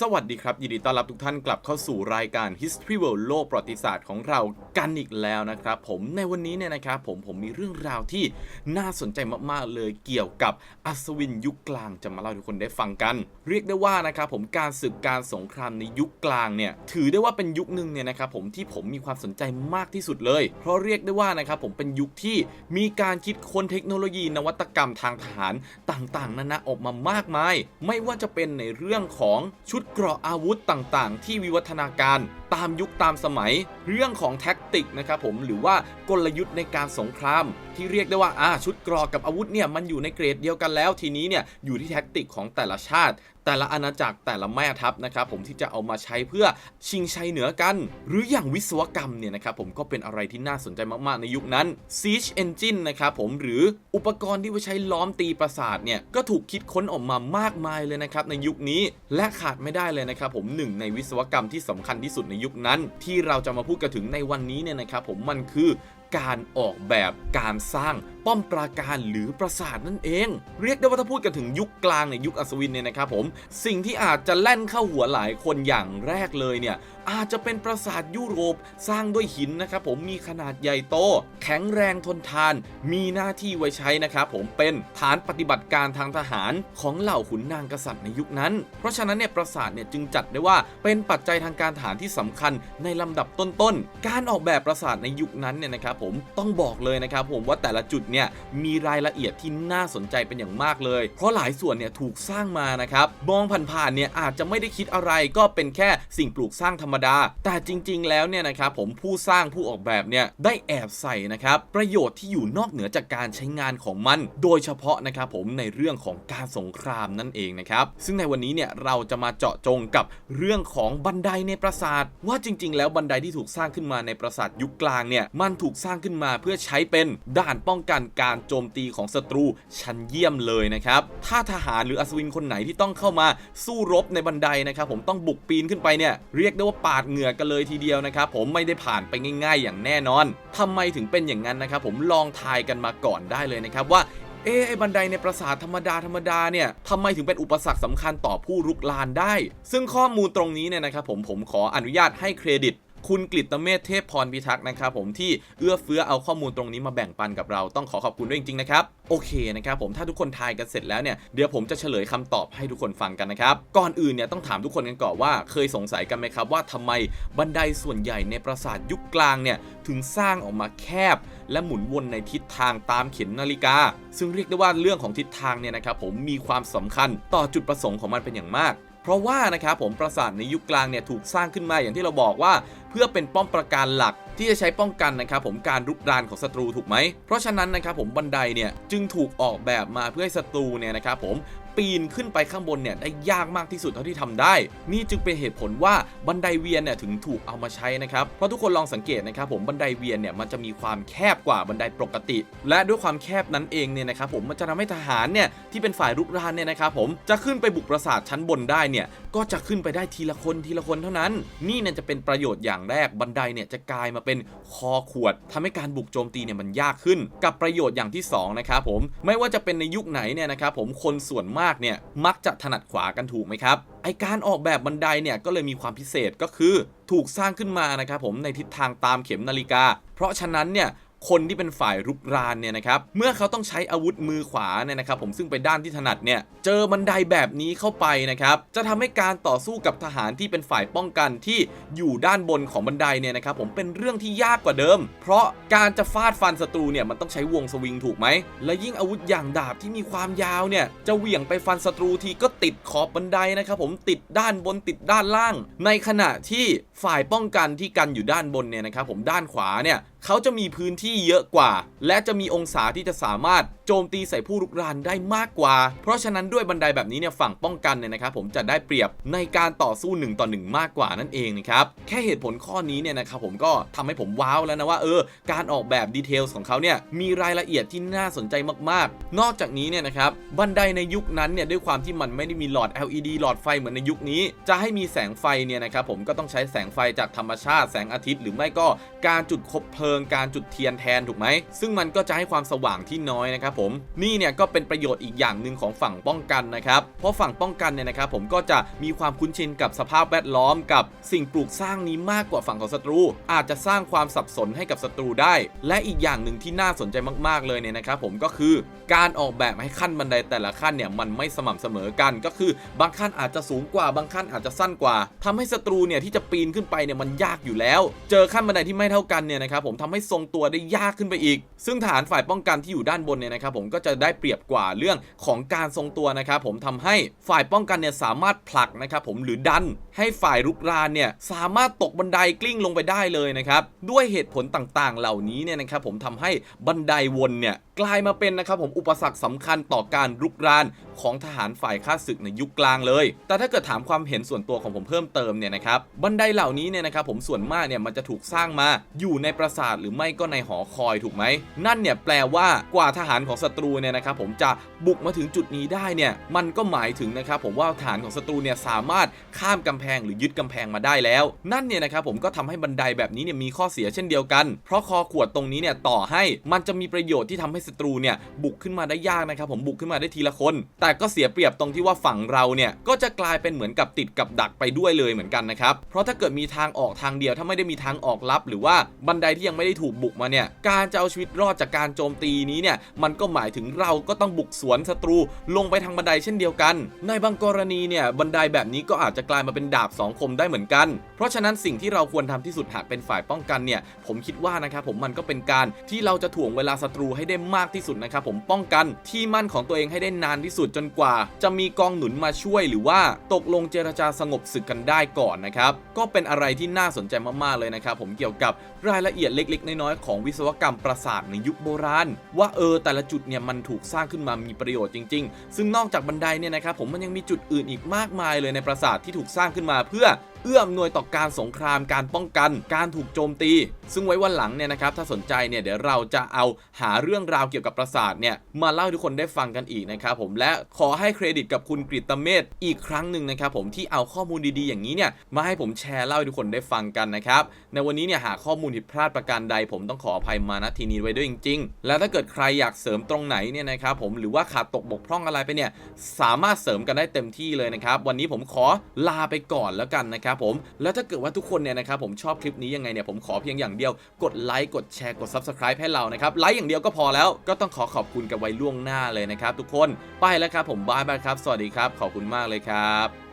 สวัสดีครับ ยินดีต้อนรับทุกท่านกลับเข้าสู่รายการ History World โลกประวัติศาสตร์ของเรากันอีกแล้วนะครับผมในวันนี้เนี่ยนะครับผมผมมีเรื่องราวที่น่าสนใจมากๆเลยเกี่ยวกับอัศวินยุคกลางจะมาเล่าทุกคนได้ฟังกัน เรียกได้ว่านะครับผมการศึกการสงครามในยุคกลางเนี่ยถือได้ว่าเป็นยุคหนึ่งเนี่ยนะครับผมที่ผมมีความสนใจมากที่สุดเลย เพราะเรียกได้ว่านะครับผมเป็นยุคที่มีการคิดค้นเทคโนโลยีนวัตกรรมทางทหารต่างๆนานาออกมามากมาย ไม่ว่าจะเป็นในเรื่องของชุดเกราะอาวุธต่างๆ ที่วิวัฒนาการตามยุคตามสมัย เรื่องของแท็กติกนะครับผมหรือว่ากลยุทธ์ในการสงคราม ที่เรียกได้ว่าอ่าชุดเกราะกับอาวุธเนี่ยมันอยู่ในเกรดเดียวกันแล้ว ทีนี้เนี่ยอยู่ที่แท็กติกของแต่ละชาติ แต่ละอาณาจักรแต่ละแม่ทัพนะครับผมที่จะเอามาใช้เพื่อชิงชัยเหนือกัน หรืออย่างวิศวกรรมเนี่ยนะครับผมก็เป็นอะไรที่น่าสนใจมากๆในยุคนั้น Siege Engine นะครับผมหรืออุปกรณ์ที่ไว้ใช้ล้อมตีปราสาทเนี่ยก็ถูกคิดค้นออกมามากมายเลยนะครับในยุคนี้และขาดไม่ได้เลยนะครับผมหนึ่งในวิศวกรรมที่สำคัญที่สุดในยุคนั้นที่เราจะมาพูดกันถึงในวันนี้เนี่ยนะครับผมมันคือการออกแบบการสร้าง ป้อมปราการหรือปราสาทนั่นเอง เรียกได้ว่าถ้าพูดกันถึงยุคกลางในยุคอัศวินเนี่ยนะครับผมสิ่งที่อาจจะแล่นเข้าหัวหลายคนอย่างแรกเลยเนี่ยอาจจะเป็นปราสาทยุโรปสร้างด้วยหินนะครับผมมีขนาดใหญ่โต แข็งแรงทนทาน มีหน้าที่ไว้ใช้นะครับผมเป็นฐานปฏิบัติการทางทหารของเหล่าขุนนางกษัตริย์ในยุคนั้น เพราะฉะนั้นเนี่ยปราสาทเนี่ยจึงจัดได้ว่าเป็นปัจจัยทางการทหารที่สำคัญในลำดับต้นๆ การออกแบบปราสาทในยุคนั้นเนี่ยนะครับผมต้องบอกเลยนะครับผมว่าแต่ละจุดเนี่ยมีรายละเอียดที่น่าสนใจเป็นอย่างมากเลย เพราะหลายส่วนเนี่ยถูกสร้างมานะครับมองผ่านๆเนี่ยอาจจะไม่ได้คิดอะไรก็เป็นแค่สิ่งปลูกสร้างธรรมดา แต่จริง ๆ แล้วเนี่ยนะครับผมผู้สร้างผู้ออกแบบเนี่ยได้แอบใส่นะครับประโยชน์ที่อยู่นอกเหนือจากการใช้งานของมัน โดยเฉพาะนะครับผมในเรื่องของการสงครามนั่นเองนะครับซึ่งในวันนี้เนี่ยเราจะมาเจาะจงกับเรื่องของบันไดในปราสาท ว่าจริง ๆ แล้วบันไดที่ถูกสร้างขึ้นมาในปราสาทยุคกลางเนี่ยมันถูกสร้างขึ้นมาเพื่อใช้เป็นด่านป้องกันการโจมตีของศัตรูชั้นเยี่ยมเลยนะครับ ถ้าทหารหรืออัศวินคนไหนที่ต้องเข้ามาสู้รบในบันไดนะครับผมต้องบุกปีนขึ้นไปเนี่ยเรียกได้ว่าปาดเหงื่อกันเลยทีเดียวนะครับผมไม่ได้ผ่านไปง่ายๆ อย่างแน่นอนทำไมถึงเป็นอย่างนั้นนะครับผมลองทายกันมาก่อนได้เลยนะครับว่าเอ๊ไอ้บันไดในปราสาทธรรมดาธรรมดาเนี่ยทำไมถึงเป็นอุปสรรคสำคัญต่อผู้รุกรานได้ ซึ่งข้อมูลตรงนี้เนี่ยนะครับผมผมขออนุญาตให้เครดิต คุณกฤตเมธเทพพรพิทักษ์นะครับผมที่เอื้อเฟื้อเอาข้อมูลตรงนี้มาแบ่งปันกับเราต้องขอขอบคุณด้วยจริงๆนะครับโอเคนะครับผมถ้าทุกคนทายกันเสร็จแล้วเนี่ยเดี๋ยวผมจะเฉลยคำตอบให้ทุกคนฟังกันนะครับก่อนอื่นเนี่ยต้องถามทุกคนกันก่อนว่าเคยสงสัยกันไหมครับว่าทำไมบันไดส่วนใหญ่ในปราสาทยุคกลางเนี่ยถึงสร้างออกมาแคบ และหมุนวนในทิศทางตามเข็มนาฬิกา ซึ่งเรียกได้ว่าเรื่องของทิศทางเนี่ยนะครับผมมีความสำคัญต่อจุดประสงค์ของมันเป็นอย่างมาก เพราะว่านะครับผมปราสาทในยุคกลางเนี่ยถูกสร้างขึ้นมาอย่างที่เราบอกว่า เพื่อเป็นป้อมปราการหลักที่จะใช้ป้องกันนะครับผมการรุกรานของศัตรูถูกไหม เพราะฉะนั้นนะครับผมบันไดเนี่ยจึงถูกออกแบบมาเพื่อให้ศัตรูเนี่ยนะครับผม ปีนขึ้นไปข้างบนเนี่ยได้ยากมากที่สุดเท่าที่ทำได้ นี่จึงเป็นเหตุผลว่าบันไดเวียนเนี่ยถึงถูกเอามาใช้นะครับเพราะทุกคนลองสังเกตนะครับผมบันไดเวียนเนี่ยมันจะมีความแคบกว่าบันไดปกติ และด้วยความแคบนั้นเองเนี่ยนะครับผมมันจะทำให้ทหารเนี่ยที่เป็นฝ่ายรุกรานเนี่ยนะครับผมจะขึ้นไปบุกปราสาทชั้นบนได้เนี่ยก็จะขึ้นไปได้ทีละคนทีละคนเท่านั้น นี่เนี่ยจะเป็นประโยชน์อย่างแรกบันไดเนี่ยจะกลายมาเป็นคอขวดทำให้การบุกโจมตีเนี่ยมันยากขึ้น กับประโยชน์อย่างที่สองนะครับผมไม่ว่าจะเป็นในยุคไหนเนี่ยนะครับผมคนส่วนมากเนี่ย มักจะถนัดขวากันถูกไหมครับ ไอการออกแบบบันไดเนี่ยก็เลยมีความพิเศษก็คือถูกสร้างขึ้นมานะครับผมในทิศทางตามเข็มนาฬิกา เพราะฉะนั้นเนี่ย คนที่เป็นฝ่ายรุกรานเนี่ยนะครับเมื่อเขาต้องใช้อาวุธมือขวาเนี่ยนะครับผมซึ่งเป็นด้านที่ถนัดเนี่ยเจอบันไดแบบนี้เข้าไปนะครับจะทำให้การต่อสู้กับทหารที่เป็นฝ่ายป้องกันที่อยู่ด้านบนของบันไดเนี่ยนะครับผมเป็นเรื่องที่ยากกว่าเดิม เพราะการจะฟาดฟันศัตรูเนี่ยมันต้องใช้วงสวิงถูกไหมและยิ่งอาวุธอย่างดาบที่มีความยาวเนี่ยจะเหวี่ยงไปฟันศัตรูทีก็ติดขอบบันไดนะครับผมติดด้านบนติดด้านล่าง ในขณะที่ฝ่ายป้องกันที่กันอยู่ด้านบนเนี่ยนะครับผมด้านขวาเนี่ยเขาจะมีพื้นที่เยอะกว่า และจะมีองศาที่จะสามารถ โจมตีใส่ผู้รุกรานได้มากกว่า เพราะฉะนั้นด้วยบันไดแบบนี้เนี่ยฝั่งป้องกันเนี่ยนะครับผมจะได้เปรียบในการต่อสู้1ต่อ1มากกว่านั่นเองนะครับแค่เหตุผลข้อนี้เนี่ยนะครับผมก็ทำให้ผมว้าวแล้วนะว่าเออการออกแบบดีเทลของเขาเนี่ยมีรายละเอียดที่น่าสนใจมากๆ นอกจากนี้เนี่ยนะครับบันไดในยุคนั้นเนี่ยด้วยความที่มันไม่ได้มีหลอด LED หลอดไฟเหมือนในยุคนี้ จะให้มีแสงไฟเนี่ยนะครับผมก็ต้องใช้แสงไฟจากธรรมชาติแสงอาทิตย์ หรือไม่ก็การจุดคบเพลิง การจุดเทียนแทนถูกไหมซึ่งมันก็จะให้ความสว่างที่น้อยนะครับผมนี่เนี่ยก็เป็นประโยชน์อีกอย่างหนึ่งของฝั่งป้องกันนะครับเพราะฝั่งป้องกันเนี่ยนะครับผมก็จะมีความคุ้นชินกับสภาพแวดล้อมกับสิ่งปลูกสร้างนี้มากกว่าฝั่งของศัตรู อาจจะสร้างความสับสนให้กับศัตรูได้ และอีกอย่างหนึ่งที่น่าสนใจมาก ๆ เลยเนี่ยนะครับผมก็คือการออกแบบให้ขั้นบันไดแต่ละขั้นเนี่ยมันไม่สม่ำเสมอกัน ก็คือบางขั้นอาจจะสูงกว่าบางขั้นอาจจะสั้นกว่าทำให้ศัตรูเนี่ยที่จะปีนขึ้นไปเนี่ยมันยากอยู่แล้ว เจอขั้นบันไดที่ไม่เท่ากันเนี่ยนะครับผมทำให้ทรงตัวได้ยากขึ้นไปอีก ซึ่งฐานฝ่ายป้องกันที่อยู่ด้านบนเนี่ยนะครับผมก็จะได้เปรียบกว่าเรื่องของการทรงตัวนะครับผมทำให้ฝ่ายป้องกันเนี่ยสามารถผลักนะครับผมหรือดันให้ฝ่ายรุกรานเนี่ยสามารถตกบันไดกลิ้งลงไปได้เลยนะครับด้วยเหตุผลต่างๆ เหล่านี้เนี่ยนะครับผมทำให้บันไดวนเนี่ย กลายมาเป็นนะครับผมอุปสรรคสำคัญต่อการรุกรานของทหารฝ่ายข้าศึกในยุคกลางเลย แต่ถ้าเกิดถามความเห็นส่วนตัวของผมเพิ่มเติมเนี่ยนะครับบันไดเหล่านี้เนี่ยนะครับผมส่วนมากเนี่ยมันจะถูกสร้างมาอยู่ในปราสาทหรือไม่ก็ในหอคอยถูกไหม นั่นเนี่ยแปลว่ากว่าทหารของศัตรูเนี่ยนะครับผมจะบุกมาถึงจุดนี้ได้เนี่ยมันก็หมายถึงนะครับผมว่าฐานของศัตรูเนี่ยสามารถข้ามกำแพงหรือยึดกำแพงมาได้แล้ว นั่นเนี่ยนะครับผมก็ทำให้บันไดแบบนี้เนี่ยมีข้อเสียเช่นเดียวกัน เพราะคอขวดตรงนี้เนี่ยต่อให้มันจะมีประโยชน์ที่ทำให้ศัตรูเนี่ยบุกขึ้นมาได้ยากนะครับผมบุกขึ้นมาได้ทีละคน แต่ก็เสียเปรียบตรงที่ว่าฝั่งเราเนี่ยก็จะกลายเป็นเหมือนกับติดกับดักไปด้วยเลยเหมือนกันนะครับเพราะถ้าเกิดมีทางออกทางเดียวถ้าไม่ได้มีทางออกลับ หรือว่าบันไดที่ยังไม่ได้ถูกบุกมาเนี่ยการจะเอาชีวิตรอดจากการโจมตีนี้เนี่ยมันก็หมายถึงเราก็ต้องบุกสวนศัตรูลงไปทางบันไดเช่นเดียวกัน ในบางกรณีเนี่ยบันไดแบบนี้ก็อาจจะกลายมาเป็นดาบสองคมได้เหมือนกัน เพราะฉะนั้นสิ่งที่เราควรทำที่สุดหากเป็นฝ่ายป้องกันเนี่ยผมคิดว่านะครับผมมันก็เป็นการที่เราจะถ่วงเวลาศัตรูให้ได้มากที่สุดนะครับผมป้องกันที่มั่นของตัวเองให้ได้นานที่สุดจนกว่า จะมีกองหนุนมาช่วยหรือว่าตกลงเจรจาสงบศึกกันได้ก่อนนะครับก็เป็นอะไรที่น่าสนใจมากๆเลยนะครับผมเกี่ยวกับรายละเอียดเล็ก ๆ น้อยๆของวิศวกรรมปราสาทในยุคโบราณ ว่าเออแต่ละจุดเนี่ยมันถูกสร้างขึ้นมามีประโยชน์จริง ๆ ซึ่งนอกจากบันไดเนี่ยนะครับผมมันยังมีจุดอื่นอีกมากมายเลยในปราสาทที่ถูกสร้างขึ้นมาเพื่อ เอื้ออำนวยต่อการสงครามการป้องกัน การถูกโจมตี ซึ่งไว้วันหลังเนี่ยนะครับถ้าสนใจเนี่ยเดี๋ยวเราจะเอาหาเรื่องราวเกี่ยวกับปราสาทเนี่ยมาเล่าให้ทุกคนได้ฟังกันอีกนะครับผมและขอให้เครดิตกับคุณกฤตเมธอีกครั้งหนึ่งนะครับผมที่เอาข้อมูลดีๆ อย่างนี้เนี่ยมาให้ผมแชร์เล่าให้ทุกคนได้ฟังกันนะครับในวันนี้เนี่ยหาข้อมูลผิดพลาดประการใด ผมต้องขออภัยมาณทีนี้ไว้ด้วยจริง ๆ แล้วถ้าเกิดใครอยากเสริมตรงไหนเนี่ยนะครับผมหรือว่าขาดตกบกพร่องอะไรไปเนี่ยสามารถเสริมกันได้เต็มที่เลยนะครับวันนี้ผมขอลาไปก่อนแล้วกันนะครับผมแล้วถ้าเกิดว่าทุกคนเนี่ยนะครับผมชอบคลิปนี้ยังไงเนี่ยผมขอเพียงอย่างเดียวกดไลค์กดแชร์กด Subscribe ให้เรานะครับไลค์อย่างเดียวก็พอแล้วก็ต้องขอขอบคุณกันไว้ล่วงหน้าเลยนะครับทุกคนไปแล้วครับผมบายบายครับ สวัสดีครับ ขอบคุณมากเลยครับ